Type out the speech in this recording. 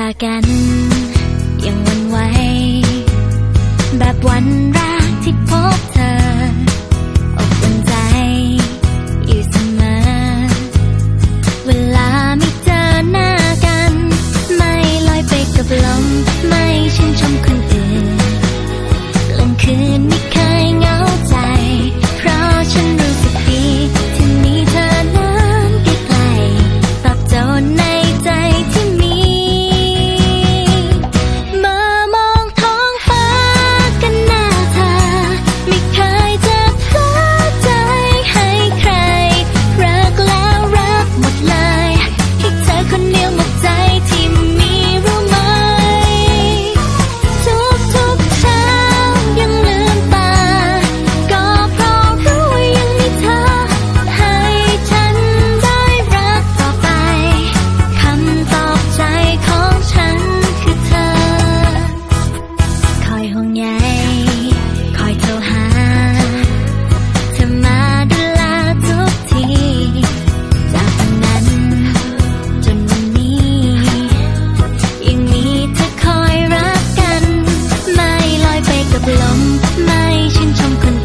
ตากัน ยังวันไหวแบบวันร lòng mai trên trong cơn